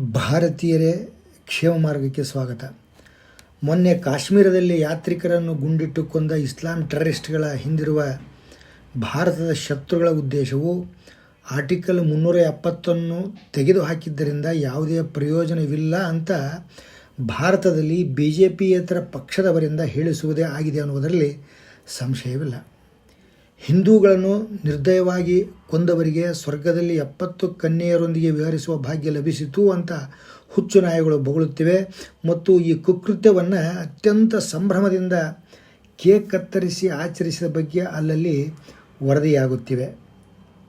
ಭಾರತೀಯರೇ ಕ್ಷೇಮ ಮಾರ್ಗಕ್ಕೆ ಸ್ವಾಗತ. ಮೊನ್ನೆ ಕಾಶ್ಮೀರದಲ್ಲಿ ಯಾತ್ರಿಕರನ್ನು ಗುಂಡಿಟ್ಟು ಕೊಂದ ಇಸ್ಲಾಂ ಟೆರರಿಸ್ಟ್ಗಳ ಹಿಂದಿರುವ ಭಾರತದ ಶತ್ರುಗಳ ಉದ್ದೇಶವು ಆರ್ಟಿಕಲ್ ಮುನ್ನೂರ ಎಪ್ಪತ್ತನ್ನು ತೆಗೆದುಹಾಕಿದ್ದರಿಂದ ಯಾವುದೇ ಪ್ರಯೋಜನವಿಲ್ಲ ಅಂತ ಭಾರತದಲ್ಲಿ ಬಿ ಜೆ ಪಿಯೇತರ ಪಕ್ಷದವರಿಂದ ಹೇಳಿಸುವುದೇ ಆಗಿದೆ ಅನ್ನುವುದರಲ್ಲಿ ಸಂಶಯವಿಲ್ಲ. ಹಿಂದೂಗಳನ್ನು ನಿರ್ದಯವಾಗಿ ಕೊಂದವರಿಗೆ ಸ್ವರ್ಗದಲ್ಲಿ ಎಪ್ಪತ್ತು ಕನ್ಯೆಯರೊಂದಿಗೆ ವಿಹರಿಸುವ ಭಾಗ್ಯ ಲಭಿಸಿತು ಅಂತ ಹುಚ್ಚು ನಾಯಿಗಳು ಬೊಗಳುತ್ತಿವೆ. ಮತ್ತು ಈ ಕುಕೃತ್ಯವನ್ನು ಅತ್ಯಂತ ಸಂಭ್ರಮದಿಂದ ಕೇಕ್ ಕತ್ತರಿಸಿ ಆಚರಿಸಿದ ಬಗ್ಗೆ ಅಲ್ಲಲ್ಲಿ ವರದಿಯಾಗುತ್ತಿವೆ.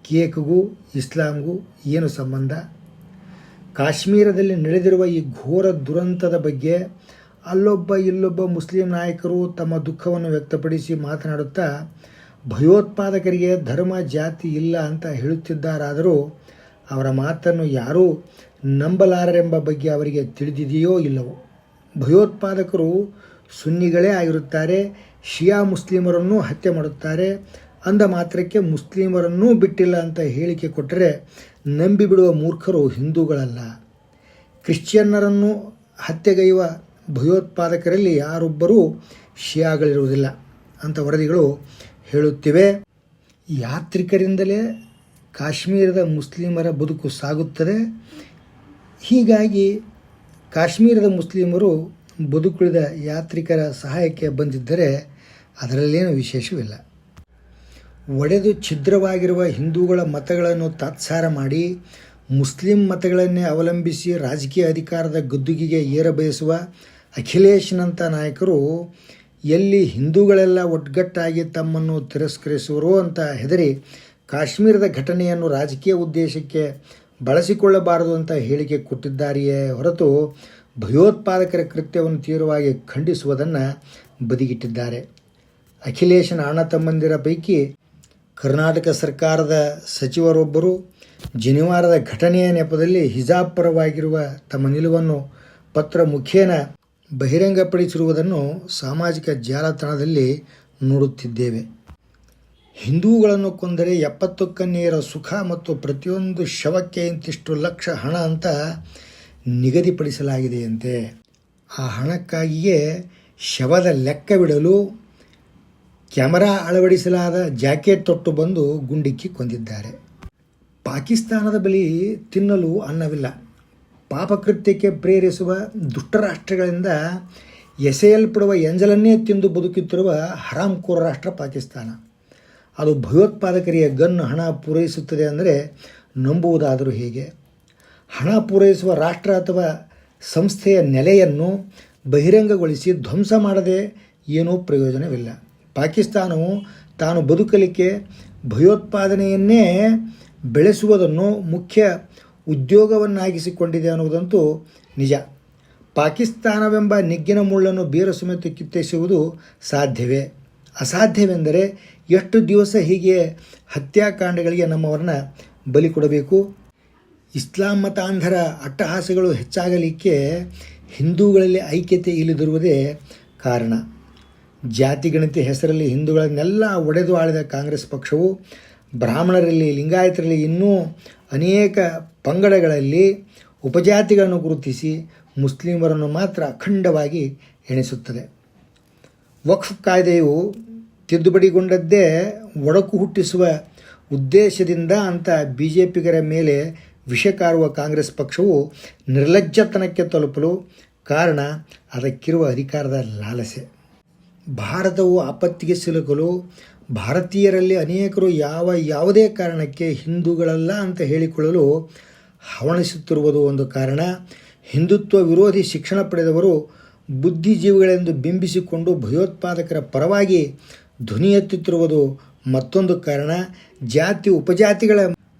ಕೇಕ್ಗೂ ಇಸ್ಲಾಂಗೂ ಏನು ಸಂಬಂಧ? ಕಾಶ್ಮೀರದಲ್ಲಿ ನಡೆದಿರುವ ಈ ಘೋರ ದುರಂತದ ಬಗ್ಗೆ ಅಲ್ಲೊಬ್ಬ ಇಲ್ಲೊಬ್ಬ ಮುಸ್ಲಿಂ ನಾಯಕರು ತಮ್ಮ ದುಃಖವನ್ನು ವ್ಯಕ್ತಪಡಿಸಿ ಮಾತನಾಡುತ್ತಾ ಭಯೋತ್ಪಾದಕರಿಗೆ ಧರ್ಮ ಜಾತಿ ಇಲ್ಲ ಅಂತ ಹೇಳುತ್ತಿದ್ದಾರಾದರೂ ಅವರ ಮಾತನ್ನು ಯಾರೂ ನಂಬಲಾರರೆಂಬ ಬಗ್ಗೆ ಅವರಿಗೆ ತಿಳಿದಿದೆಯೋ ಇಲ್ಲವೋ? ಭಯೋತ್ಪಾದಕರು ಸುನ್ನಿಗಳೇ ಆಗಿರುತ್ತಾರೆ, ಶಿಯಾ ಮುಸ್ಲಿಮರನ್ನೂ ಹತ್ಯೆ ಮಾಡುತ್ತಾರೆ, ಅಂದ ಮಾತ್ರಕ್ಕೆ ಮುಸ್ಲಿಮರನ್ನೂ ಬಿಟ್ಟಿಲ್ಲ ಅಂತ ಹೇಳಿಕೆ ಕೊಟ್ಟರೆ ನಂಬಿಬಿಡುವ ಮೂರ್ಖರು ಹಿಂದೂಗಳಲ್ಲ. ಕ್ರಿಶ್ಚಿಯನ್ನರನ್ನು ಹತ್ಯೆಗೈಯುವ ಭಯೋತ್ಪಾದಕರಲ್ಲಿ ಯಾರೊಬ್ಬರೂ ಶಿಯಾಗಳಿರುವುದಿಲ್ಲ ಅಂತ ವರದಿಗಳು ಹೇಳುತ್ತಿವೆ ಯಾತ್ರಿಕರಿಂದಲೇ ಕಾಶ್ಮೀರದ ಮುಸ್ಲಿಮರ ಬದುಕು ಸಾಗುತ್ತದೆ. ಹೀಗಾಗಿ ಕಾಶ್ಮೀರದ ಮುಸ್ಲಿಮರು ಬದುಕುಳಿದ ಯಾತ್ರಿಕರ ಸಹಾಯಕ್ಕೆ ಬಂದಿದ್ದರೆ ಅದರಲ್ಲೇನು ವಿಶೇಷವಿಲ್ಲ. ಒಡೆದು ಛಿದ್ರವಾಗಿರುವ ಹಿಂದೂಗಳ ಮತಗಳನ್ನು ತಾತ್ಸಾರ ಮಾಡಿ, ಮುಸ್ಲಿಂ ಮತಗಳನ್ನೇ ಅವಲಂಬಿಸಿ ರಾಜಕೀಯ ಅಧಿಕಾರದ ಗದ್ದುಗಿಗೆ ಏರಬಯಸುವ ಅಖಿಲೇಶ್ನಂಥ ನಾಯಕರು ಎಲ್ಲಿ ಹಿಂದೂಗಳೆಲ್ಲ ಒಗ್ಗಟ್ಟಾಗಿ ತಮ್ಮನ್ನು ತಿರಸ್ಕರಿಸುವರು ಅಂತ ಹೆದರಿ ಕಾಶ್ಮೀರದ ಘಟನೆಯನ್ನು ರಾಜಕೀಯ ಉದ್ದೇಶಕ್ಕೆ ಬಳಸಿಕೊಳ್ಳಬಾರದು ಅಂತ ಹೇಳಿಕೆ ಕೊಟ್ಟಿದ್ದಾರೆಯೇ ಹೊರತು ಭಯೋತ್ಪಾದಕರ ಕೃತ್ಯವನ್ನು ತೀವ್ರವಾಗಿ ಖಂಡಿಸುವುದನ್ನು ಬದಿಗಿಟ್ಟಿದ್ದಾರೆ. ಅಖಿಲೇಶನ ಅಣ್ಣ ತಮ್ಮಂದಿರ ಪೈಕಿ ಕರ್ನಾಟಕ ಸರ್ಕಾರದ ಸಚಿವರೊಬ್ಬರು ಜನಿವಾರದ ಘಟನೆಯ ನೆಪದಲ್ಲಿ ಹಿಜಾಬ್ ಪರವಾಗಿರುವ ತಮ್ಮ ನಿಲುವನ್ನು ಪತ್ರ ಮುಖೇನ ಬಹಿರಂಗಪಡಿಸಿರುವುದನ್ನು ಸಾಮಾಜಿಕ ಜಾಲತಾಣದಲ್ಲಿ ನೋಡುತ್ತಿದ್ದೇವೆ. ಹಿಂದೂಗಳನ್ನು ಕೊಂದರೆ ಎಪ್ಪತ್ತು ಕನ್ಯೆಯರ ಸುಖ ಮತ್ತು ಪ್ರತಿಯೊಂದು ಶವಕ್ಕೆ ಇಂತಿಷ್ಟು ಲಕ್ಷ ಹಣ ಅಂತ ನಿಗದಿಪಡಿಸಲಾಗಿದೆಯಂತೆ. ಆ ಹಣಕ್ಕಾಗಿಯೇ ಶವದ ಲೆಕ್ಕವಿಡಲು ಕ್ಯಾಮರಾ ಅಳವಡಿಸಲಾದ ಜಾಕೆಟ್ ತೊಟ್ಟು ಬಂದು ಗುಂಡಿಕ್ಕಿ ಕೊಂದಿದ್ದಾರೆ. ಪಾಕಿಸ್ತಾನದ ಬಳಿ ತಿನ್ನಲು ಅನ್ನವಿಲ್ಲ. ಪಾಪಕೃತ್ಯಕ್ಕೆ ಪ್ರೇರಿಸುವ ದುಷ್ಟರಾಷ್ಟ್ರಗಳಿಂದ ಎಸೆಯಲ್ಪಡುವ ಎಂಜಲನ್ನೇ ತಿಂದು ಬದುಕುತ್ತಿರುವ ಹರಾಮ್ಕೋರ ರಾಷ್ಟ್ರ ಪಾಕಿಸ್ತಾನ. ಅದು ಭಯೋತ್ಪಾದಕರಿಗೆ ಗನ್ ಹಣ ಪೂರೈಸುತ್ತದೆ ಅಂದರೆ ನಂಬುವುದಾದರೂ ಹೇಗೆ? ಹಣ ಪೂರೈಸುವ ರಾಷ್ಟ್ರ ಅಥವಾ ಸಂಸ್ಥೆಯ ನೆಲೆಯನ್ನು ಬಹಿರಂಗಗೊಳಿಸಿ ಧ್ವಂಸ ಮಾಡದೆ ಏನೂ ಪ್ರಯೋಜನವಿಲ್ಲ. ಪಾಕಿಸ್ತಾನವು ತಾನು ಬದುಕಲಿಕ್ಕೆ ಭಯೋತ್ಪಾದನೆಯನ್ನೇ ಬೆಳೆಸುವುದನ್ನು ಮುಖ್ಯ ಉದ್ಯೋಗವನ್ನಾಗಿಸಿಕೊಂಡಿದೆ ಅನ್ನುವುದಂತೂ ನಿಜ. ಪಾಕಿಸ್ತಾನವೆಂಬ ನಿಗ್ಗಿನ ಮುಳ್ಳನ್ನು ಬೀರ ಸಮೇತ ಕಿತ್ತೆಸುವುದು ಸಾಧ್ಯವೇ? ಅಸಾಧ್ಯವೆಂದರೆ ಎಷ್ಟು ದಿವಸ ಹೀಗೆ ಹತ್ಯಾಕಾಂಡಗಳಿಗೆ ನಮ್ಮವರನ್ನ ಬಲಿ ಕೊಡಬೇಕು? ಇಸ್ಲಾಂ ಮತಾಂಧರ ಅಟ್ಟಹಾಸಗಳು ಹೆಚ್ಚಾಗಲಿಕ್ಕೆ ಹಿಂದೂಗಳಲ್ಲಿ ಐಕ್ಯತೆ ಇಲ್ಲದಿರುವುದೇ ಕಾರಣ. ಜಾತಿಗಣತಿ ಹೆಸರಲ್ಲಿ ಹಿಂದೂಗಳನ್ನೆಲ್ಲ ಒಡೆದು ಆಳಿದ ಕಾಂಗ್ರೆಸ್ ಪಕ್ಷವು ಬ್ರಾಹ್ಮಣರಲ್ಲಿ, ಲಿಂಗಾಯತರಲ್ಲಿ ಇನ್ನೂ ಅನೇಕ ಪಂಗಡಗಳಲ್ಲಿ ಉಪಜಾತಿಗಳನ್ನು ಗುರುತಿಸಿ ಮುಸ್ಲಿಮರನ್ನು ಮಾತ್ರ ಅಖಂಡವಾಗಿ ಎಣಿಸುತ್ತದೆ. ವಕ್ಫ್ ಕಾಯ್ದೆಯು ತಿದ್ದುಪಡಿಗೊಂಡದ್ದೇ ಒಡಕು ಹುಟ್ಟಿಸುವ ಉದ್ದೇಶದಿಂದ ಅಂತ ಬಿ ಜೆ ಪಿಗರ ಮೇಲೆ ವಿಷಕಾರುವ ಕಾಂಗ್ರೆಸ್ ಪಕ್ಷವು ನಿರ್ಲಜ್ಜತನಕ್ಕೆ ತಲುಪಲು ಕಾರಣ ಅದಕ್ಕಿರುವ ಅಧಿಕಾರದ ಲಾಲಸೆ. ಭಾರತವು ಆಪತ್ತಿಗೆ ಸಿಲುಕಲು ಭಾರತೀಯರಲ್ಲಿ ಅನೇಕರು ಯಾವ ಯಾವುದೇ ಕಾರಣಕ್ಕೆ ಹಿಂದೂಗಳಲ್ಲ ಅಂತ ಹೇಳಿಕೊಳ್ಳಲು ಹವಣಿಸುತ್ತಿರುವುದು ಒಂದು ಕಾರಣ. ಹಿಂದುತ್ವ ವಿರೋಧಿ ಶಿಕ್ಷಣ ಪಡೆದವರು ಬುದ್ಧಿಜೀವಿಗಳೆಂದು ಬಿಂಬಿಸಿಕೊಂಡು ಭಯೋತ್ಪಾದಕರ ಪರವಾಗಿ ಧ್ವನಿ ಎತ್ತುತ್ತಿರುವುದು ಮತ್ತೊಂದು ಕಾರಣ. ಜಾತಿ ಉಪಜಾತಿಗಳ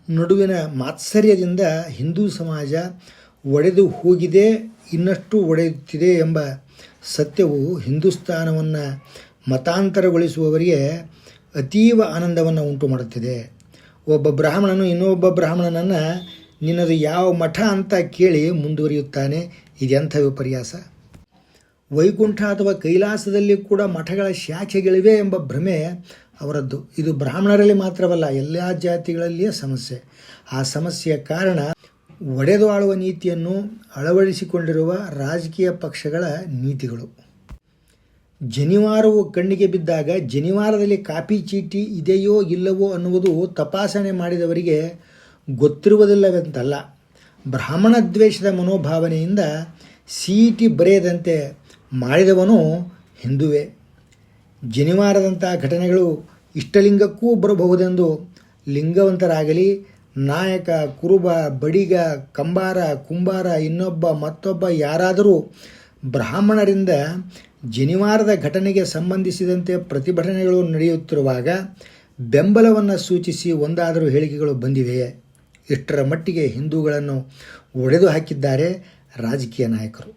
ನಡುವಿನ ಮಾತ್ಸರ್ಯದಿಂದ ಹಿಂದೂ ಸಮಾಜ ಒಡೆದು ಹೋಗಿದೆ, ಇನ್ನಷ್ಟು ಒಡೆಯುತ್ತಿದೆ ಎಂಬ ಸತ್ಯವು ಹಿಂದೂಸ್ತಾನವನ್ನು ಮತಾಂತರಗೊಳಿಸುವವರಿಗೆ ಅತೀವ ಆನಂದವನ್ನು ಉಂಟು ಮಾಡುತ್ತಿದೆ ಒಬ್ಬ ಬ್ರಾಹ್ಮಣನು ಇನ್ನೊಬ್ಬ ಬ್ರಾಹ್ಮಣನನ್ನು ನಿನ್ನದು ಯಾವ ಮಠ ಅಂತ ಕೇಳಿ ಮುಂದುವರಿಯುತ್ತಾನೆ? ಇದೆಂಥ ವಿಪರ್ಯಾಸ ವೈಕುಂಠ ಅಥವಾ ಕೈಲಾಸದಲ್ಲಿ ಕೂಡ ಮಠಗಳ ಶಾಖೆಗಳಿವೆ ಎಂಬ ಭ್ರಮೆ ಅವರದ್ದು. ಇದು ಬ್ರಾಹ್ಮಣರಲ್ಲಿ ಮಾತ್ರವಲ್ಲ, ಎಲ್ಲ ಜಾತಿಗಳಲ್ಲಿಯೇ ಸಮಸ್ಯೆ. ಆ ಸಮಸ್ಯೆಯ ಕಾರಣ ಒಡೆದು ಆಳುವ ನೀತಿಯನ್ನು ಅಳವಡಿಸಿಕೊಂಡಿರುವ ರಾಜಕೀಯ ಪಕ್ಷಗಳ ನೀತಿಗಳು. ಜನಿವಾರವು ಕಣ್ಣಿಗೆ ಬಿದ್ದಾಗ ಜನಿವಾರದಲ್ಲಿ ಕಾಪಿ ಚೀಟಿ ಇದೆಯೋ ಇಲ್ಲವೋ ಅನ್ನುವುದು ತಪಾಸಣೆ ಮಾಡಿದವರಿಗೆ ಗೊತ್ತಿರುವುದಿಲ್ಲವೆಂತಲ್ಲ. ಬ್ರಾಹ್ಮಣ ದ್ವೇಷದ ಮನೋಭಾವನೆಯಿಂದ ಸೀಟಿ ಬರೆಯದಂತೆ ಮಾಡಿದವನು ಹಿಂದುವೆ. ಜನಿವಾರದಂಥ ಘಟನೆಗಳು ಇಷ್ಟಲಿಂಗಕ್ಕೂ ಬರಬಹುದೆಂದು ಲಿಂಗವಂತರಾಗಲಿ, ನಾಯಕ, ಕುರುಬ, ಬಡಿಗ, ಕಂಬಾರ, ಕುಂಬಾರ, ಇನ್ನೊಬ್ಬ, ಮತ್ತೊಬ್ಬ ಯಾರಾದರೂ ಬ್ರಾಹ್ಮಣರಿಂದ ಜನಿವಾರದ ಘಟನೆಗೆ ಸಂಬಂಧಿಸಿದಂತೆ ಪ್ರತಿಭಟನೆಗಳು ನಡೆಯುತ್ತಿರುವಾಗ ಬೆಂಬಲವನ್ನು ಸೂಚಿಸಿ ಒಂದಾದರೂ ಹೇಳಿಕೆಗಳು ಬಂದಿವೆಯೇ? ಇಷ್ಟರ ಮಟ್ಟಿಗೆ ಹಿಂದೂಗಳನ್ನು ಒಡೆದು ಹಾಕಿದ್ದಾರೆ ರಾಜಕೀಯ ನಾಯಕರು.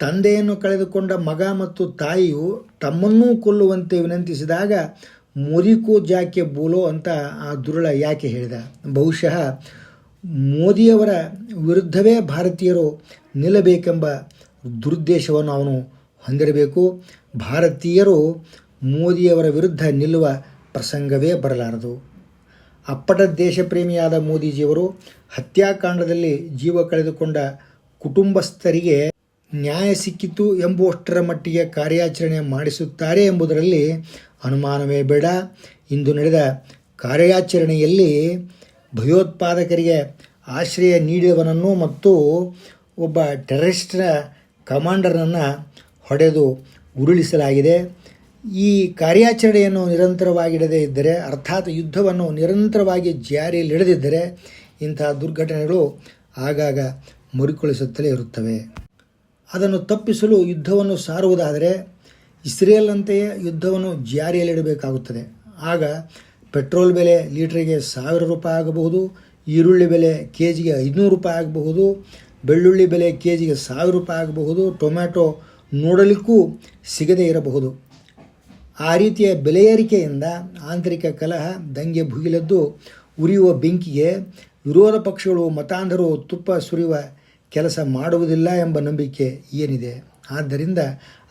ತಂದೆಯನ್ನು ಕಳೆದುಕೊಂಡ ಮಗ ಮತ್ತು ತಾಯಿಯು ತಮ್ಮನ್ನೂ ಕೊಲ್ಲುವಂತೆ ವಿನಂತಿಸಿದಾಗ ಮೋದಿಕೋ ಜಾಕೆ ಬೋಲೋ ಅಂತ ಆ ದುರುಳ ಯಾಕೆ ಹೇಳಿದ? ಬಹುಶಃ ಮೋದಿಯವರ ವಿರುದ್ಧವೇ ಭಾರತೀಯರು ನಿಲ್ಲಬೇಕೆಂಬ ದುರುದ್ದೇಶವನ್ನು ಅವನು ಹೊಂದಿರಬೇಕು. ಭಾರತೀಯರು ಮೋದಿಯವರ ವಿರುದ್ಧ ನಿಲ್ಲುವ ಪ್ರಸಂಗವೇ ಬರಲಾರದು. ಅಪ್ಪಟ ದೇಶಪ್ರೇಮಿಯಾದ ಮೋದಿಜಿಯವರು ಹತ್ಯಾಕಾಂಡದಲ್ಲಿ ಜೀವ ಕಳೆದುಕೊಂಡ ಕುಟುಂಬಸ್ಥರಿಗೆ ನ್ಯಾಯ ಸಿಕ್ಕಿತು ಎಂಬುವಷ್ಟರ ಮಟ್ಟಿಗೆ ಕಾರ್ಯಾಚರಣೆ ಮಾಡಿಸುತ್ತಾರೆ ಎಂಬುದರಲ್ಲಿ ಅನುಮಾನವೇ ಬೇಡ. ಇಂದು ನಡೆದ ಕಾರ್ಯಾಚರಣೆಯಲ್ಲಿ ಭಯೋತ್ಪಾದಕರಿಗೆ ಆಶ್ರಯ ನೀಡಿದವನನ್ನು ಮತ್ತು ಒಬ್ಬ ಟೆರರಿಸ್ಟ್ನ ಕಮಾಂಡರನ್ನು ಹೊಡೆದು ಉರುಳಿಸಲಾಗಿದೆ. ಈ ಕಾರ್ಯಾಚರಣೆಯನ್ನು ನಿರಂತರವಾಗಿಡದೇ ಇದ್ದರೆ, ಅರ್ಥಾತ್ ಯುದ್ಧವನ್ನು ನಿರಂತರವಾಗಿ ಜಾರಿಯಲ್ಲಿಡದಿದ್ದರೆ ಇಂತಹ ದುರ್ಘಟನೆಗಳು ಆಗಾಗ ಮರುಕೊಳಿಸುತ್ತಲೇ ಇರುತ್ತವೆ. ಅದನ್ನು ತಪ್ಪಿಸಲು ಯುದ್ಧವನ್ನು ಸಾರುವುದಾದರೆ, ಇಸ್ರೇಲ್ನಂತೆಯೇ ಯುದ್ಧವನ್ನು ಜಾರಿಯಲ್ಲಿಡಬೇಕಾಗುತ್ತದೆ ಆಗ ಪೆಟ್ರೋಲ್ ಬೆಲೆ ಲೀಟ್ರಿಗೆ ಸಾವಿರ ರೂಪಾಯಿ ಆಗಬಹುದು, ಈರುಳ್ಳಿ ಬೆಲೆ ಕೆ ಜಿಗೆ ಐದುನೂರು ರೂಪಾಯಿ ಆಗಬಹುದು, ಬೆಳ್ಳುಳ್ಳಿ ಬೆಲೆ ಕೆ ಜಿಗೆ ಸಾವಿರ ರೂಪಾಯಿ ಆಗಬಹುದು, ಟೊಮ್ಯಾಟೊ ನೋಡಲಿಕ್ಕೂ ಸಿಗದೇ ಇರಬಹುದು. ಆ ರೀತಿಯ ಬೆಲೆ ಏರಿಕೆಯಿಂದ ಆಂತರಿಕ ಕಲಹ, ದಂಗೆ ಭುಗಿಲದ್ದು, ಉರಿಯುವ ಬೆಂಕಿಗೆ ವಿರೋಧ ಪಕ್ಷಗಳು, ಮತಾಂಧರು ತುಪ್ಪ ಸುರಿಯುವ ಕೆಲಸ ಮಾಡುವುದಿಲ್ಲ ಎಂಬ ನಂಬಿಕೆ ಏನಿದೆ? ಆದ್ದರಿಂದ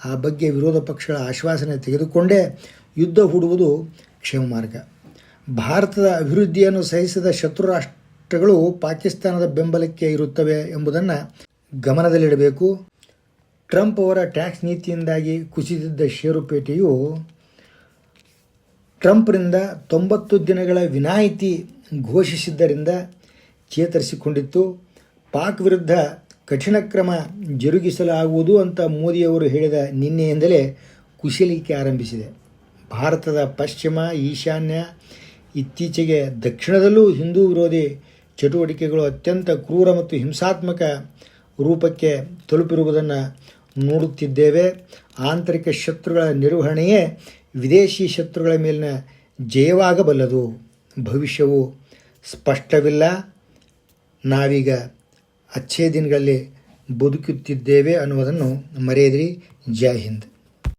ಆ ಬಗ್ಗೆ ವಿರೋಧ ಪಕ್ಷಗಳ ಆಶ್ವಾಸನೆ ತೆಗೆದುಕೊಂಡೇ ಯುದ್ಧ ಹೂಡುವುದು ಕ್ಷೇಮ ಮಾರ್ಗ ಭಾರತದ ಅಭಿವೃದ್ಧಿಯನ್ನು ಸಹಿಸಿದ ಶತ್ರು ರಾಷ್ಟ್ರಗಳು ಪಾಕಿಸ್ತಾನದ ಬೆಂಬಲಕ್ಕೆ ಇರುತ್ತವೆ ಎಂಬುದನ್ನು ಗಮನದಲ್ಲಿಡಬೇಕು. ಟ್ರಂಪ್ ಅವರ ಟ್ಯಾಕ್ಸ್ ನೀತಿಯಿಂದಾಗಿ ಕುಸಿದಿದ್ದ ಷೇರುಪೇಟೆಯು ಟ್ರಂಪ್ರಿಂದ ತೊಂಬತ್ತು ದಿನಗಳ ವಿನಾಯಿತಿ ಘೋಷಿಸಿದ್ದರಿಂದ ಚೇತರಿಸಿಕೊಂಡಿತ್ತು. ಪಾಕ್ ವಿರುದ್ಧ ಕಠಿಣ ಕ್ರಮ ಜರುಗಿಸಲಾಗುವುದು ಅಂತ ಮೋದಿಯವರು ಹೇಳಿದ ನಿನ್ನೆಯಿಂದಲೇ ಕುಶಲಿಕೆ ಆರಂಭಿಸಿದೆ. ಭಾರತದ ಪಶ್ಚಿಮ, ಈಶಾನ್ಯ, ಇತ್ತೀಚೆಗೆ ದಕ್ಷಿಣದಲ್ಲೂ ಹಿಂದೂ ವಿರೋಧಿ ಚಟುವಟಿಕೆಗಳು ಅತ್ಯಂತ ಕ್ರೂರ ಮತ್ತು ಹಿಂಸಾತ್ಮಕ ರೂಪಕ್ಕೆ ತಲುಪಿರುವುದನ್ನು ನೋಡುತ್ತಿದ್ದೇವೆ. ಆಂತರಿಕ ಶತ್ರುಗಳ ನಿರ್ವಹಣೆಯೇ ವಿದೇಶಿ ಶತ್ರುಗಳ ಮೇಲಿನ ಜಯವಾಗಬಲ್ಲದು. ಭವಿಷ್ಯವು ಸ್ಪಷ್ಟವಿಲ್ಲ. ನಾವೀಗ ಅಚ್ಚೇ ದಿನಗಳಲ್ಲಿ ಬದುಕುತ್ತಿದ್ದೇವೆ ಅನ್ನುವುದನ್ನು ಮರೆಯದಿರಿ. ಜೈ ಹಿಂದ್.